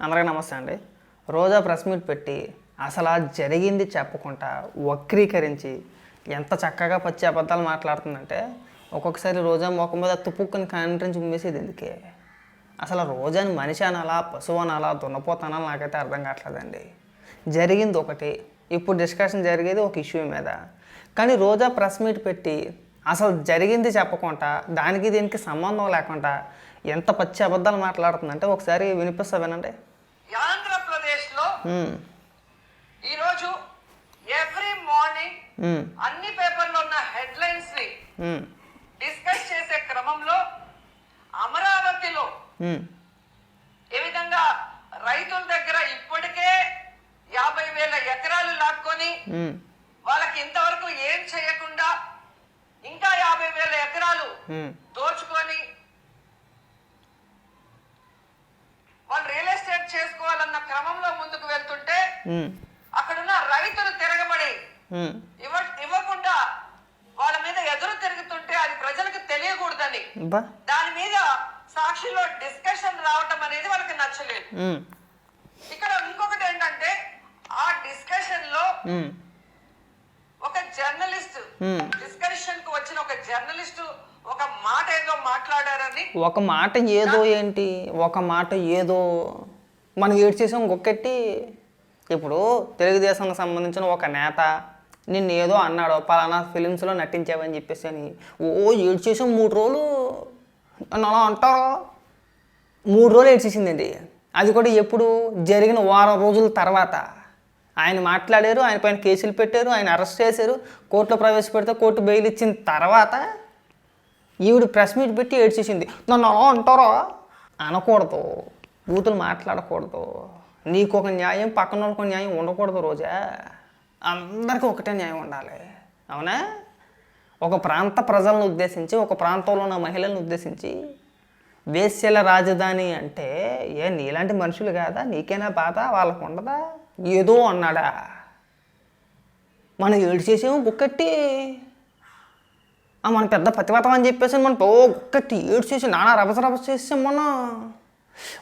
అందరికీ నమస్తే అండి. రోజా ప్రెస్ మీట్ పెట్టి అసలు జరిగింది చెప్పకుండా వక్రీకరించి ఎంత చక్కగా పచ్చి అబద్ధాలు మాట్లాడుతుందంటే ఒక్కొక్కసారి రోజా ముఖం మీద తుప్పుక్కుని కాంట్రించి ఉమ్మేసేది ఎందుకే? అసలు రోజాని మనిషి అనాలా పశువు అనాలా దున్నపోతానాలా నాకైతే అర్థం కావట్లేదండి. జరిగింది ఒకటి ఇప్పుడు డిస్కషన్ జరిగేది ఒక ఇష్యూ మీద. కానీ రోజా ప్రెస్ మీట్ పెట్టి అసలు జరిగింది చెప్పకుండా దానికి దీనికి సంబంధం లేకుండా ఎంత పచ్చి అబద్ధాలు మాట్లాడుతుందంటే ఒకసారి వినిపిస్తా వినండి ఈరోజు ఎవ్రీ మార్నింగ్ అన్ని పేపర్లో ఉన్న హెడ్లైన్స్ని డిస్కస్ చేసే క్రమంలో అమరావతిలో ఉమ్, ఏ విధంగా రైతుల దగ్గర ఇప్పటికే యాభై వేల ఎకరాలు లాక్కొని ఉమ్, వాళ్ళకి ఇంతవరకు ఏం చేయకుండా ఇంకా యాభై వేల ఎకరాలు అక్కడున్న రైతులు తిరగబడి ఇవ్వ ఇవ్వకుండా వాళ్ళ మీద ఎదురు తిరుగుతుంటే అది ప్రజలకు తెలియకూడదని. దాని మీద సాక్షిలో డిస్కషన్ రావటం అనేది వాళ్ళకి నచ్చలేదు. ఇక్కడ ఇంకొకటి ఏంటంటే ఆ డిస్కషన్లో ఒక జర్నలిస్ట్. డిస్కషన్కు వచ్చిన ఒక జర్నలిస్ట్ ఒక మాట ఏదో మాట్లాడారని ఒక మాట ఏదో ఏంటి? ఒక మాట ఏదో మనం ఏడు చేసాం ఇంకొకటి ఇప్పుడు తెలుగుదేశంకి సంబంధించిన ఒక నేత నిన్ను ఏదో అన్నాడు పలానా ఫిలిమ్స్లో నటించావని చెప్పేసి అని ఓ ఏడు చేసాం మూడు రోజులు నన్ను అలా అంటారు? మూడు రోజులు ఏడ్చేసిందండి. అది కూడా ఎప్పుడు జరిగిన వారం రోజుల తర్వాత. ఆయన మాట్లాడారు ఆయన పైన కేసులు పెట్టారు ఆయన అరెస్ట్ చేశారు కోర్టులో ప్రవేశపెడితే కోర్టు బెయిల్ ఇచ్చిన తర్వాత ఈవిడ ప్రెస్ మీట్ పెట్టి ఏడ్చేసింది. నన్ను అలా అంటారా? అనకూడదు. బూతులు మాట్లాడకూడదు. నీకు ఒక న్యాయం పక్కన వాళ్ళకు న్యాయం ఉండకూడదు రోజా. అందరికీ ఒకటే న్యాయం ఉండాలి. అవునా? ఒక ప్రాంత ప్రజలను ఉద్దేశించి ఒక ప్రాంతంలో ఉన్న మహిళలను ఉద్దేశించి వేశ్యల రాజధాని అంటే ఏ నీలాంటి మనుషులు కాదా? నీకేనా బాధ? వాళ్ళకు ఉండదా? ఏదో అన్నాడా? మనం ఏడు చేసేమో బుక్కట్టి. మన పెద్ద పతివతం అని చెప్పేసి మనం ఓ గుక్కట్టి ఏడు చేసి నానా రభస రభస చేసాం మనం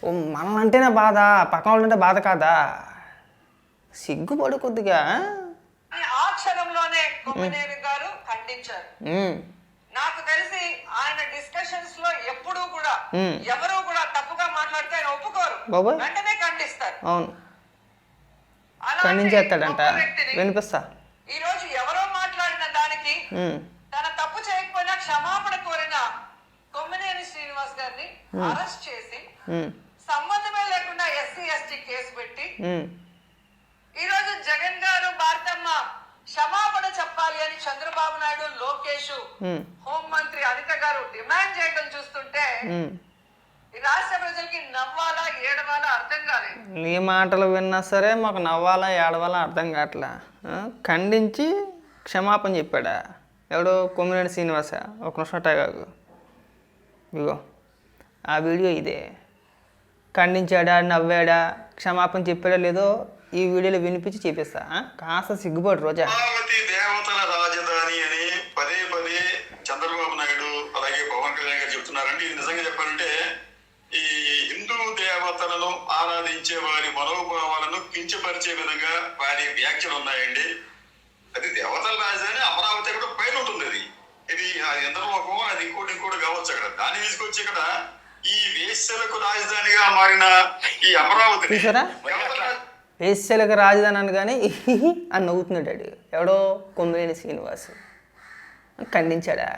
ఓ మనలంటేనే బాధ పక్కన వాళ్ళంటే బాధ కాదా? సిగ్గుపడు కొద్దిగా ఆ? క్షణంలోనే కొమ్మనేని గారు ఖండించారు. నాకు తెలిసి ఆయన డిస్కషన్స్లో ఎప్పుడూ కూడా. ఎవరు కూడా తప్పుగా మాట్లాడితే ఆయన ఒప్పుకోరు. వెంటనే ఖండిస్తారు. అవును. ఖండించేస్తాడంట. వినిపిస్తా. ఈ రోజు ఎవరో మాట్లాడిన దానికి తన తప్పు చేయకపోయినా క్షమాపణ కోరిన కొమ్మినేని శ్రీనివాస్ గారిని అరెస్ట్ చేసి సంబంధమే లేకుండా ఎస్సీ ఎస్టీ కేసు పెట్టి ఉమ్, ఈ రోజు జగన్ గారు భారతమ్మ క్షమాపణ చెప్పాలి అని చంద్రబాబు నాయుడు లోకేష్ ఉమ్, హోంమంత్రి అనిత గారు డిమాండ్ చేయడం చూస్తుంటే రాష్ట్ర ప్రజలకి నవ్వాలా ఏడవాలా అర్థం కాలేదు. నీ మాటలు విన్నా సరే మాకు నవ్వాలా ఏడవాలా అర్థం కావట్లా? ఖండించి క్షమాపణ చెప్పాడా? ఎవడో కొమ్మినేని శ్రీనివాస? ఒక నిమిషం టైగాకు ఇగో ఆ వీడియో ఇదే. ఖండించాడా నవ్వాడా క్షమాపణ చెప్పాడా లేదో ఈ వీడియోలో వినిపించి చూపిస్తా కాస్త సిగ్గుపడు రోజా. దేవతల రాజధాని అని పదే పదే చంద్రబాబు నాయుడు అలాగే పవన్ కళ్యాణ్ గారు చెప్తున్నారంటే ఇది నిజంగా చెప్పాలంటే ఈ హిందూ దేవతలను ఆరాధించే వారి మనోభావాలను కించపరిచే విధంగా వారి వ్యాఖ్యలు ఉన్నాయండి. అది దేవతల రాజధాని అమరావతి కూడా పైన ఉంటుంది అది. ఇది ఇంద్రలోకం అది ఇంకోటి ఇంకోటి కావచ్చు అక్కడ. దాన్ని తీసుకొచ్చి ఇక్కడ ఈ వేశ్యలకు రాజధానిగా మారిన ఈ అమరావతి? వేశ్యలకు రాజధాని అని కానీ అని నవ్వుతున్నాడు వాడు. ఎవడో కొమ్మినేని శ్రీనివాస్. ఖండించాడా?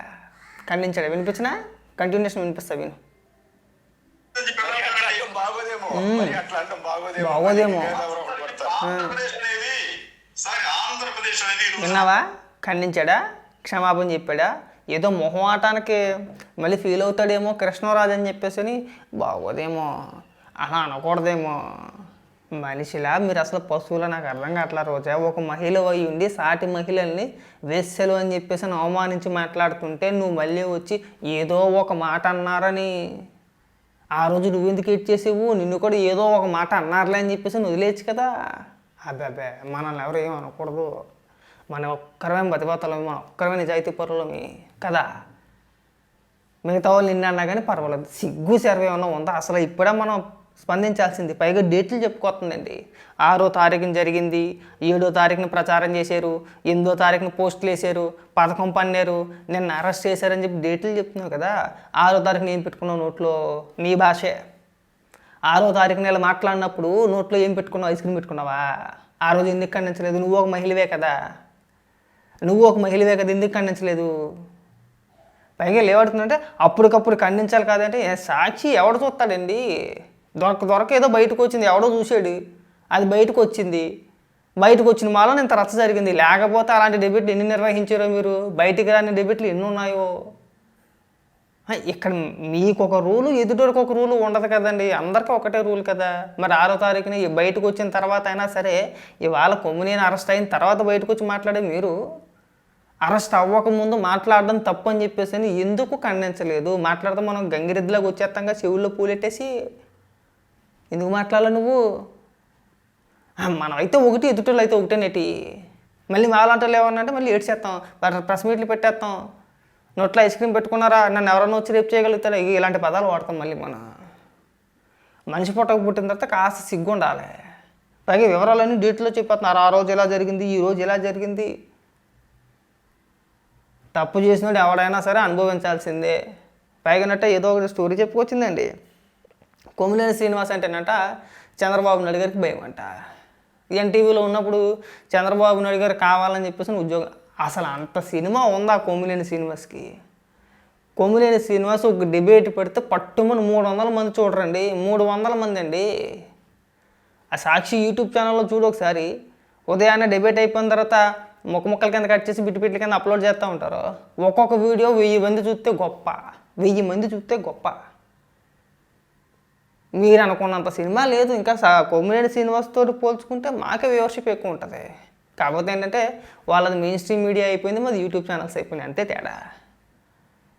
ఖండించాడా? వినిపించినా? కంటిన్యూషన్ వినిపిస్తా విను. బాగోదేమో. విన్నావా? ఖండించాడా? క్షమాపణ చెప్పాడా? ఏదో మొహమాటానికి మళ్ళీ ఫీల్ అవుతాడేమో కృష్ణరాజు అని చెప్పేసి అని బాగోదేమో అలా అనకూడదేమో మనిషిలా? మీరు అసలు పశువులు? నాకు అర్థం కావట్లా రోజా. ఒక మహిళ అయి ఉండి సాటి మహిళల్ని వేశ్యలు అని చెప్పేసి అని అవమానించి మాట్లాడుతుంటే నువ్వు మళ్ళీ వచ్చి ఏదో ఒక మాట అన్నారని ఆ రోజు నువ్వు ఎందుకు ఇచ్చేసేవు నిన్ను కూడా ఏదో ఒక మాట అన్నారులే అని చెప్పేసి నువ్వు వదిలేయచ్చు కదా. అదే మనల్ని ఎవరు ఏం అనకూడదు. మనం ఒక్కరమే బతిపోతలమే మన ఒక్కరమే నిజాయితీ పరులమే కదా. మిగతా వాళ్ళు నిన్న అన్నా కానీ పర్వాలేదు. సిగ్గు సర్వే ఏమన్నా ఉందా? అసలు ఇప్పుడే మనం స్పందించాల్సింది. పైగా డేట్లు చెప్పుకోతుందండి ఆరో తారీఖున జరిగింది ఏడో తారీఖున ప్రచారం చేశారు ఎనిమిదో తారీఖున పోస్టులు వేశారు పథకం పన్నారు నిన్న అరెస్ట్ చేశారని చెప్పి డేట్లు చెప్తున్నావు కదా. ఆరో తారీఖున ఏం పెట్టుకున్నావు నోట్లో? నీ భాషే. ఆరో తారీఖున ఇలా మాట్లాడినప్పుడు నోట్లో ఏం పెట్టుకున్నావు? ఐస్ క్రీమ్ పెట్టుకున్నావా? ఆ రోజు ఎందుకు ఖండించలేదు? నువ్వు ఒక మహిళవే కదా. నువ్వు ఒక మహిళవే కదా ఎందుకు ఖండించలేదు? పైగా లేవడుతుందంటే అప్పటికప్పుడు ఖండించాలి కాదంటే సాక్షి ఎవడు చూస్తాడండి? దొరక దొరక ఏదో బయటకు వచ్చింది ఎవడో చూశాడు. అది బయటకు వచ్చింది. బయటకు వచ్చిన మాలో ఇంత రచ్చ జరిగింది. లేకపోతే అలాంటి డెబిట్లు ఎన్ని నిర్వహించారో మీరు? బయటికి రాని డెబిట్లు ఎన్ని ఉన్నాయో? ఇక్కడ మీకు ఒక రూలు ఎదుటోడికి ఒక రూలు ఉండదు కదండి. అందరికీ ఒకటే రూల్ కదా. మరి ఆరో తారీఖున బయటకు వచ్చిన తర్వాత అయినా సరే ఇవాళ కొమ్మునేని అరెస్ట్ అయిన తర్వాత బయటకు వచ్చి మాట్లాడే మీరు అరెస్ట్ అవ్వకముందు మాట్లాడడం తప్పు అని చెప్పేసి అని ఎందుకు ఖండించలేదు? మాట్లాడితే మనం గంగిరెద్దులాగా వచ్చేస్తాంగా చెవుల్లో పూలెట్టేసి ఎందుకు మాట్లాడాలి నువ్వు? మనం మనమైతే ఒకటి ఎదుటోళ్ళు అయితే ఒకటేనేటి మళ్ళీ మాలాంటోళ్ళు ఏమన్నా అంటే మళ్ళీ ఏడ్చేస్తాం ప్రెస్ మీట్లు పెట్టేస్తాం నోట్లో ఐస్ క్రీమ్ పెట్టుకున్నారా? నన్ను ఎవరన్నా వచ్చి రేపు చేయగలుగుతారా? ఇలాంటి పదాలు వాడతాం మళ్ళీ మనం. మనిషి పుట్టక పుట్టిన తర్వాత కాస్త సిగ్గు ఉండాలి పైగా వివరాలన్నీ డీటెయిల్లో చెప్పేస్తున్నారు ఆ రోజు ఎలా జరిగింది? ఈ రోజు ఎలా జరిగింది? తప్పు చేసినోడు ఎవడైనా సరే అనుభవించాల్సిందే. పైగానట్ట ఏదో ఒకటి స్టోరీ చెప్పుకొచ్చిందండి. కొమ్మినేని శ్రీనివాస్ అంటేనంట చంద్రబాబు నాయుడు గారికి భయం అంట ఎన్టీవీలో ఉన్నప్పుడు చంద్రబాబు నాయుడు గారు కావాలని చెప్పేసి ఉద్యోగం. అసలు అంత సినిమా ఉందా కొమ్మినేని శ్రీనివాస్కి? కొమ్మినేని శ్రీనివాస్ ఒక డిబేట్ పెడితే పట్టుమని మూడు వందల మంది చూడరండి. మూడు వందల మంది అండి. ఆ సాక్షి యూట్యూబ్ ఛానల్లో చూడు ఒకసారి. ఉదయాన్నే డిబేట్ అయిపోయిన తర్వాత ముక్క ముక్కల కింద కట్ చేసి బిట్ బిట్ల కింద అప్లోడ్ చేస్తూ ఉంటారు. ఒక్కొక్క వీడియో వెయ్యి మంది చూస్తే గొప్ప. వెయ్యి మంది చూస్తే గొప్ప. మీరు అనుకున్నంత సినిమా లేదు. ఇంకా స- కొమ్మినేని శ్రీనివాస్తో పోల్చుకుంటే మాకే వ్యూవర్షిప్ ఎక్కువ ఉంటుంది. కాకపోతే ఏంటంటే వాళ్ళది మెయిన్ స్ట్రీమ్ మీడియా అయిపోయింది. మాది యూట్యూబ్ ఛానల్స్ అయిపోయినాయి. అంతే తేడా.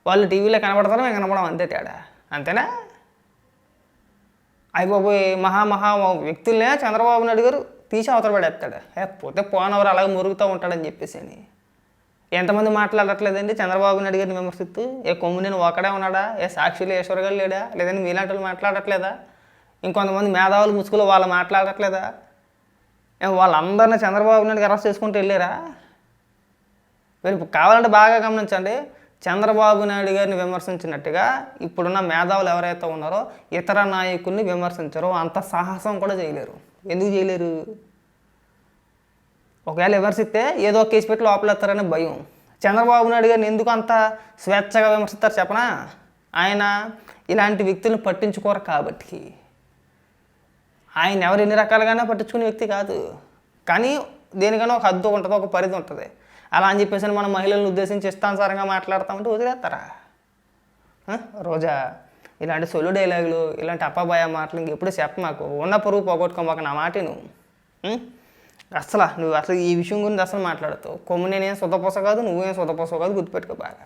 వాళ్ళు టీవీలో కనబడతారు మేము కనపడం అంతే తేడా. అంతేనా? అయిపోయి మహామహా మహా మహా వ్యక్తులనే చంద్రబాబు నాయుడు గారు తీసి అవతల పడేస్తాడు. పోతే పోనవరు అలాగే మురుగుతూ ఉంటాడని చెప్పేసి అని. ఎంతమంది మాట్లాడట్లేదండి? చంద్రబాబు నాయుడు గారిని విమర్శిస్తూ. ఏ కొమ్ము నేను ఒకడే ఉన్నాడా? ఏ సాక్షులు ఈశ్వర్ గారు లేడా? లేదంటే మీలాంటి వాళ్ళు మాట్లాడట్లేదా? ఇంకొంతమంది మేధావులు ముసుగులు వాళ్ళు మాట్లాడట్లేదా? వాళ్ళందరినీ చంద్రబాబు నాయుడు అరెస్ట్ చేసుకుంటూ వెళ్ళారా? మీరు కావాలంటే బాగా గమనించండి. చంద్రబాబు నాయుడు గారిని విమర్శించినట్టుగా ఇప్పుడున్న మేధావులు ఎవరైతే ఉన్నారో ఇతర నాయకుల్ని విమర్శించరో. అంత సాహసం కూడా చేయలేరు. ఎందుకు చేయలేరు? ఒకవేళ విమర్శిస్తే ఏదో ఒక కేసు పెట్టి లోపలేస్తారనే భయం. చంద్రబాబు నాయుడు గారిని ఎందుకు అంత స్వేచ్ఛగా విమర్శిస్తారు చెప్పనా? ఆయన ఇలాంటి వ్యక్తులను పట్టించుకోరు కాబట్టి. ఆయన ఎవరు ఎన్ని రకాలుగానే పట్టించుకునే వ్యక్తి కాదు. కానీ దేనికైనా ఒక హద్దు ఉంటుంది ఒక పరిధి ఉంటుంది. అలా అని చెప్పేసి మనం మహిళలను ఉద్దేశించి ఇష్టానుసారంగా మాట్లాడతామంటే వదిలేస్తారా? రోజా ఇలాంటి సొల్లు డైలాగులు ఇలాంటి అప్పబాయ మాటలు ఇంకెప్పుడు చెప్ప మాకు. ఉన్న పొరుగు పోగొట్టుకోమాక నా మాట నువ్వు. అసలు నువ్వు అసలు ఈ విషయం గురించి అసలు మాట్లాడుతావు కొమ్ము నేనేం సొద్దపోస కాదు నువ్వేం సొద్దపోస కాదు గుర్తుపెట్టుకో బాగా.